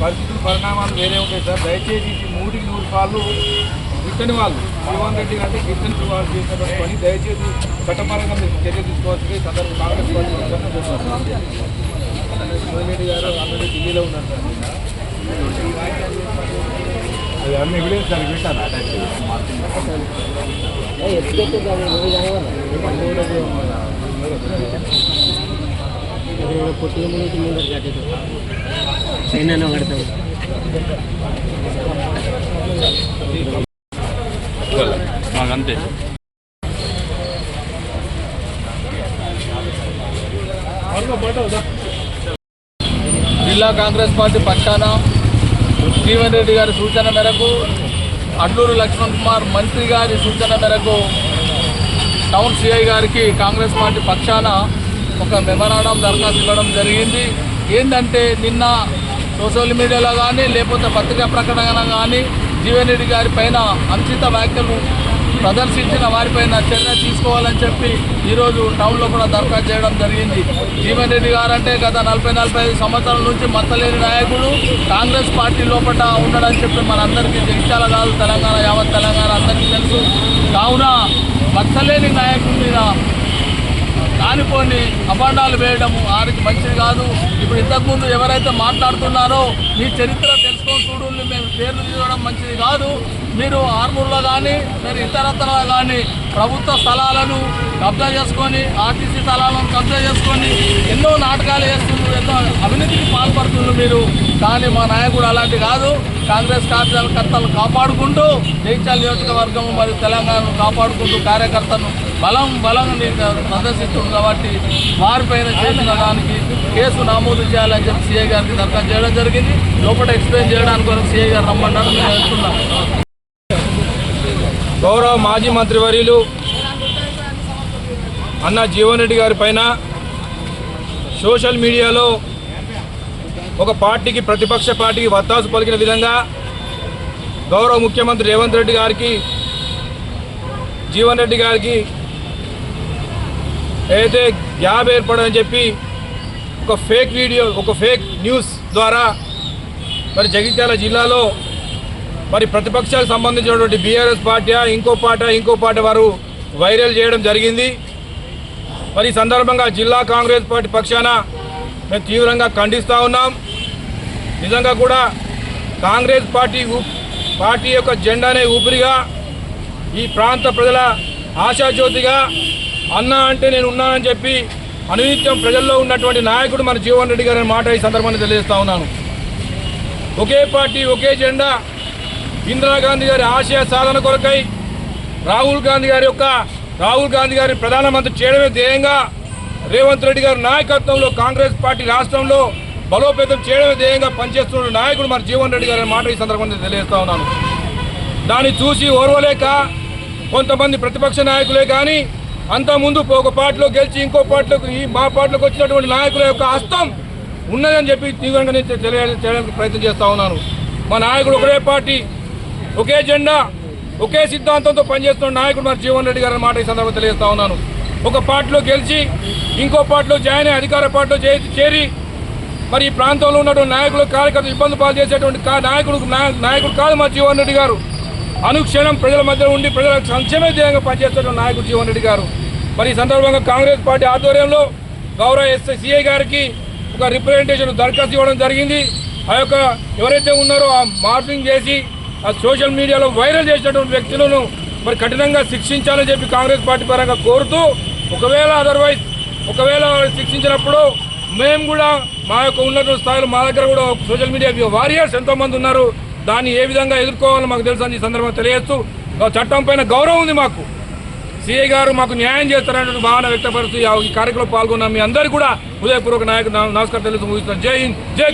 పరిస్థితులు పరిణామాలు వేరే ఉంటాయి సార్ దయచేసి మూడికి నూరు సార్లు గిట్టని వాళ్ళు జీవన్ రెడ్డి గారి గిట్టని వాళ్ళు చేసినటువంటి పని దయచేసి చట్టపరంగా మీరు చర్య తీసుకోవాల్సింది సందర్భ కాంగ్రెస్ పార్టీ పక్షాన కోరుతున్నాను. జీవన్ రెడ్డి గారు ఆల్రెడీ ఢిల్లీలో ఉన్నారు సార్ అది అన్ని ఎవిడెన్స్ దానికి పెట్టాను అటాచ్ చైనా కడతాం మాకంతే. జిల్లా కాంగ్రెస్ పార్టీ పక్షాన జీవన్ రెడ్డి గారి సూచన మేరకు అడ్లూరు లక్ష్మణ్ కుమార్ మంత్రి గారి సూచన మేరకు టౌన్ సిఐ గారికి కాంగ్రెస్ పార్టీ పక్షాన ఒక మెమరాండం దరఖాస్తు ఇవ్వడం జరిగింది. ఏంటంటే నిన్న సోషల్ మీడియాలో కానీ లేకపోతే పత్రికా ప్రకటన కానీ జీవన్ రెడ్డి గారి పైన అంచిత వ్యాఖ్యలు ప్రదర్శించిన వారిపైన చర్య తీసుకోవాలని చెప్పి ఈరోజు టౌన్లో కూడా దరఖాస్తు చేయడం జరిగింది. జీవన్ రెడ్డి గారంటే గత నలభై నలభై ఐదు సంవత్సరాల నుంచి మత్తలేని నాయకుడు కాంగ్రెస్ పార్టీ లోపల ఉండడని చెప్పి మనందరికీ జగిత్యాల కాదు తెలంగాణ యావత్ తెలంగాణ అందరికీ తెలుసు. కావున మత్తలేని నాయకుడి మీద కానిపోని అపాండాలు వేయడము వారికి మంచిది కాదు. ఇప్పుడు ఇంతకుముందు ఎవరైతే మాట్లాడుతున్నారో మీ చరిత్ర తెలుసుకొని చూడండి మేము పేర్లు తీయడం మంచిది కాదు. మీరు ఆర్మూర్లో కానీ మీరు ఇతరత్ర కానీ ప్రభుత్వ స్థలాలను కబ్జా చేసుకొని ఆర్టీసీ స్థలాలను కబ్జా చేసుకొని ఎన్నో నాటకాలు వేస్తున్నారు ఎన్నో అవినీతికి పాల్పడుతున్నారు మీరు. కానీ మా నాయకుడు అలాంటి కాదు. కాంగ్రెస్ కార్యకర్తలు కాపాడుకుంటూ జైచాల్ నియోజకవర్గం మరియు తెలంగాణను కాపాడుకుంటూ కార్యకర్తను బలం బలం ప్రదర్శిస్తుంది కాబట్టి వారిపైన చేసిన దానికి కేసు నమోదు చేయాలని చెప్పి సీఏ గారికి దరఖాస్తు చేయడం జరిగింది. లోపల ఎక్స్ప్లెయిన్ చేయడానికి వరకు సీఏ గారు రమ్మన్నారు మేము వెళ్తున్నాం గౌరవ మాజీ మంత్రివర్యులు అన్న జీవన్ రెడ్డి గారి పైన సోషల్ మీడియాలో ఒక పార్టీకి ప్రతిపక్ష పార్టీకి వత్తాసు పలికిన విధంగా గౌరవ ముఖ్యమంత్రి రేవంత్ రెడ్డి గారికి జీవన్ రెడ్డి గారికి ఏదైతే గ్యాప్ ఏర్పడదని చెప్పి ఒక ఫేక్ వీడియో ఒక ఫేక్ న్యూస్ ద్వారా మరి జగిత్యాల జిల్లాలో మరి ప్రతిపక్షాలకు సంబంధించినటువంటి బీఆర్ఎస్ పార్టీ ఇంకో పార్టీ ఇంకో పార్టీ వారు వైరల్ చేయడం జరిగింది. మరి సందర్భంగా జిల్లా కాంగ్రెస్ పార్టీ పక్షాన మేము తీవ్రంగా ఖండిస్తూ ఉన్నాం. నిజంగా కూడా కాంగ్రెస్ పార్టీ ఊ- పార్టీ యొక్క జెండానే ఊపిరిగా ఈ ప్రాంత ప్రజల ఆశాజ్యోతిగా అన్న అంటే నేను ఉన్నానని చెప్పి అనునిత్యం ప్రజల్లో ఉన్నటువంటి నాయకుడు మన జీవన్ రెడ్డి గారి మాట ఈ సందర్భంగా తెలియజేస్తా ఉన్నాను. ఒకే పార్టీ ఒకే జెండా ఇందిరాగాంధీ గారి ఆశయ సాధన కొరకై రాహుల్ గాంధీ గారి యొక్క రాహుల్ గాంధీ గారిని ప్రధానమంత్రి చేయడమే ధ్యేయంగా రేవంత్ రెడ్డి గారి నాయకత్వంలో కాంగ్రెస్ పార్టీ రాష్ట్రంలో బలోపేతం చేయడమే ధ్యేయంగా పనిచేస్తున్న నాయకుడు మన జీవన్ రెడ్డి గారి మాట ఈ సందర్భంగా తెలియజేస్తా ఉన్నాను. దాన్ని చూసి ఓర్వలేక కొంతమంది ప్రతిపక్ష నాయకులే కానీ అంతకుముందు ఒక పార్టీలో గెలిచి ఇంకో పార్టీలోకి ఈ మా పార్టీలోకి వచ్చినటువంటి నాయకుల యొక్క హస్తం ఉన్నదని చెప్పి తీవ్రంగా నేను చేయడానికి ప్రయత్నం చేస్తూ ఉన్నాను. మా నాయకుడు ఒకటే పార్టీ ఒకే జెండా ఒకే సిద్ధాంతంతో పనిచేస్తున్న నాయకుడు మన జీవన్ రెడ్డి గారు మాట ఈ సందర్భంగా తెలియజేస్తా ఉన్నాను. ఒక పార్టీలో గెలిచి ఇంకో పార్టీలో జాయిన్ అయ్యి అధికార పార్టీలో చే- చేరి మరి ఈ ప్రాంతంలో ఉన్నటువంటి నాయకులు కార్యకర్తలు ఇబ్బంది పాలు చేసేటువంటి నాయకుడు నా- నాయకుడు కాదు మా జీవన్ రెడ్డి గారు. అనుక్షణం ప్రజల మధ్య ఉండి ప్రజల సంక్షేమ ధ్యేయంగా పనిచేస్తున్న నాయకుడు జీవన్ రెడ్డి గారు. మరి ఈ సందర్భంగా కాంగ్రెస్ పార్టీ ఆధ్వర్యంలో గౌరవ ఎస్ఐ సిఐ గారికి ఒక రిప్రజెంటేషన్ దరఖాస్తు ఇవ్వడం జరిగింది. ఆ యొక్క ఎవరైతే ఉన్నారో ఆ మార్పింగ్ చేసి ఆ సోషల్ మీడియాలో వైరల్ చేసినటువంటి వ్యక్తులను మరి కఠినంగా శిక్షించాలని చెప్పి కాంగ్రెస్ పార్టీ పరంగా కోరుతూ ఒకవేళ అదర్వైజ్ ఒకవేళ శిక్షించినప్పుడు మేము కూడా మా యొక్క ఉన్నటువంటి స్థాయిలో మా దగ్గర కూడా సోషల్ మీడియా వారియర్స్ ఎంతోమంది ఉన్నారు. దాన్ని ఏ విధంగా ఎదుర్కోవాలో మాకు తెలుసు అని ఈ సందర్భంగా తెలియచ్చు చట్టం పైన గౌరవం ఉంది మాకు. సిఐ గారు మాకు న్యాయం చేస్తారనే భావన వ్యక్తపరుస్తూ ఈ కార్యక్రమంలో పాల్గొన్న మీ అందరికీ కూడా హృదయపూర్వక నాయకు నమస్కారం తెలుసు ముగిస్తున్నాను జై హింద్ జై